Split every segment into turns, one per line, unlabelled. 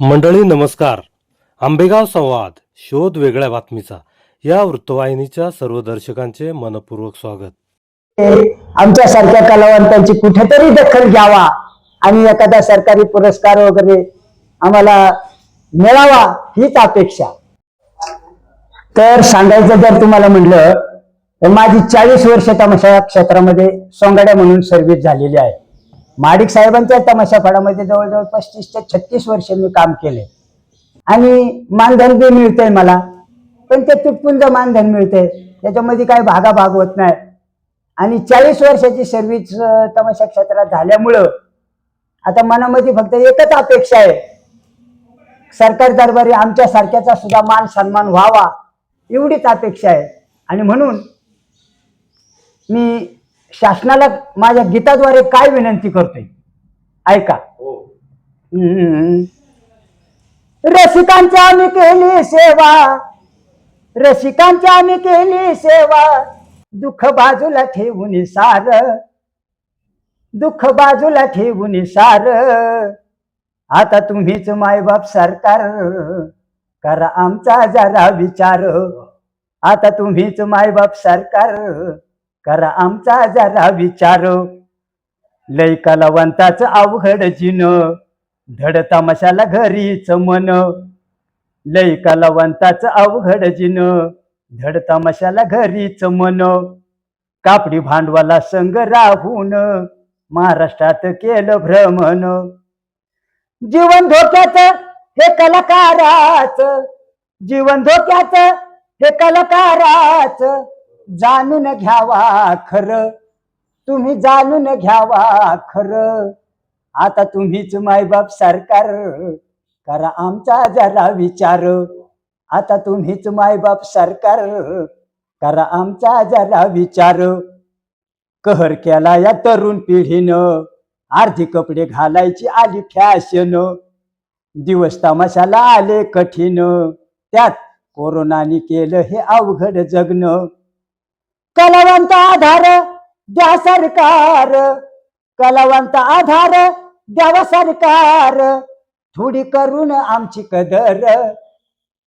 मंडळी नमस्कार. आंबेगाव संवाद शोध वेगळ्या बातमीचा. या वृत्तवाहिनीच्या सर्व दर्शकांचे मनपूर्वक स्वागत.
आमच्यासारख्या कलावंतांची कुठेतरी दखल घ्यावा आणि एखादा सरकारी पुरस्कार वगैरे आम्हाला मिळावा हीच अपेक्षा. तर सांगायचं जर तुम्हाला म्हणलं तर माझी चाळीस वर्ष तमाशा क्षेत्रामध्ये सोंगाड्या म्हणून सर्व्हिस झालेली आहे. माडिक साहेबांच्या तमाशा जवळजवळ पस्तीस ते छत्तीस वर्ष मी काम केले. आणि मानधन बी मिळतंय मला पण ते तुटपुंज मानधन मिळतंय. त्याच्यामध्ये काही भागाभाग होत नाही. आणि चाळीस वर्षाची सर्व्हिस तमाशा क्षेत्रात झाल्यामुळं आता मनामध्ये फक्त एकच अपेक्षा आहे. सरकार दरबारी आमच्या सारख्याचा सुद्धा मान सन्मान व्हावा एवढीच अपेक्षा आहे. आणि म्हणून मी शासनाला माझ्या गीताद्वारे काय विनंती करतोय? ऐका. हम्म. रसिकांची आम्ही केली सेवा. रसिकांची आम्ही केली सेवा. दुःख बाजूला ठेवून सार. दुःख बाजूला ठेवून सार. आता तुम्हीच मायबाप सरकार. करा आमचा जरा विचार. आता तुम्हीच मायबाप सरकार. करा आमचा जरा विचार. लय कलावंताच अवघड जिन. धड तमाशाला घरीच मन लय कलावंताच अवघड जिन. धड तमाशाला घरीच मन कापडी भांडवाला संग राहून महाराष्ट्रात केलं भ्रमण. जीवन धोक्याच हे कलाकाराच. जीवन धोक्याच हे कलाकाराच. जाणून घ्यावा खरं. तुम्ही जाणून घ्यावा खरं. आता तुम्हीच मायबाप सरकार करा आमचा जरा विचार. आता तुम्हीच मायबाप सरकार करा आमचा जरा विचार. कहर केला या तरुण पिढीनं. अर्धी कपडे घालायची आली फॅशन. दिवस तमाशाला आले कठीण. त्यात कोरोनाने केलं हे अवघड जगणं. कलावंत आधार द्या सरकार. कलावंत आधार द्यावा सरकार. थोडी करून आमची कदर.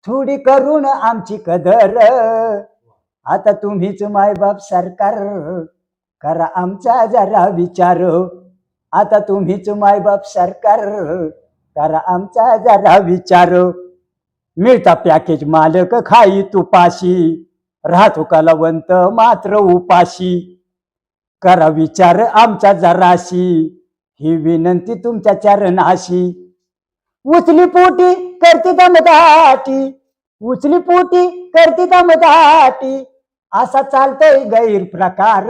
थोडी करून आमची कदर. आता तुम्हीच मायबाप सरकार. करा आमचा जरा विचार. आता तुम्हीच मायबाप सरकार. करा आमचा जरा विचार. मिळता पॅकेज मालक खाई तुपाशी. राहतो कलावंत मात्र उपाशी. करा विचार आमच्या जराशी. ही विनंती तुमच्या चरणाशी. उचली पोटी करती दमदाटी उचली पोटी करती दमदाटी असा चालतोय गैरप्रकार.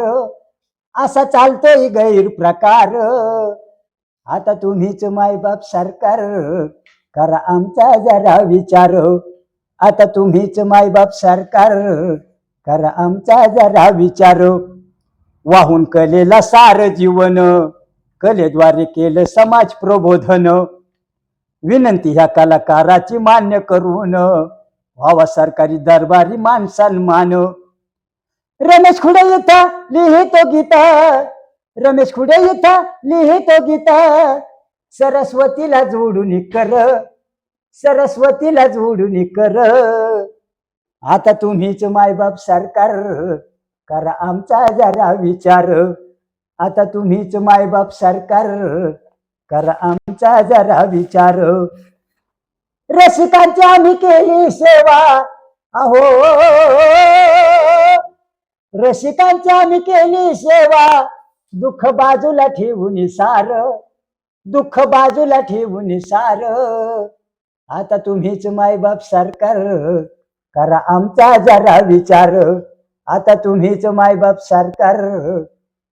असा चालतोय गैरप्रकार. आता तुम्हीच मायबाप सरकार. करा आमचा जरा विचार. आता तुम्हीच मायबाप सरकार. करा आमचा जरा विचार. वाहून कलेला सार जीवन. कलेद्वारे केलं समाज प्रबोधन. विनंती ह्या कलाकाराची मान्य करून. व्हावा सरकारी दरबारी मान सन्मान. रमेश खुडे येता लिहितो गीता. रमेश खुडे येता लिहितो गीता. सरस्वतीला जोडून कर. सरस्वतीलाच उडून कर आता तुम्हीच मायबाप सरकार. करा आमचा जरा विचार. आता तुम्हीच मायबाप सरकार. करा आमचा जरा विचार. रसिकांची आम्ही केली सेवा. अहो. रसिकांची आम्ही केली सेवा. दुःख बाजूला ठेवून सार. दुःख बाजूला ठेवून सार. आता तुम्हीच मायबाप सरकार. करा आमचा जरा विचार. आता तुम्हीच मायबाप सरकार.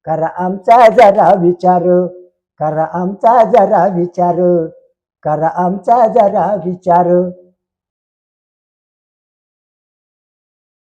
करा आमचा जरा विचार. करा आमचा जरा विचार. करा आमचा जरा विचार.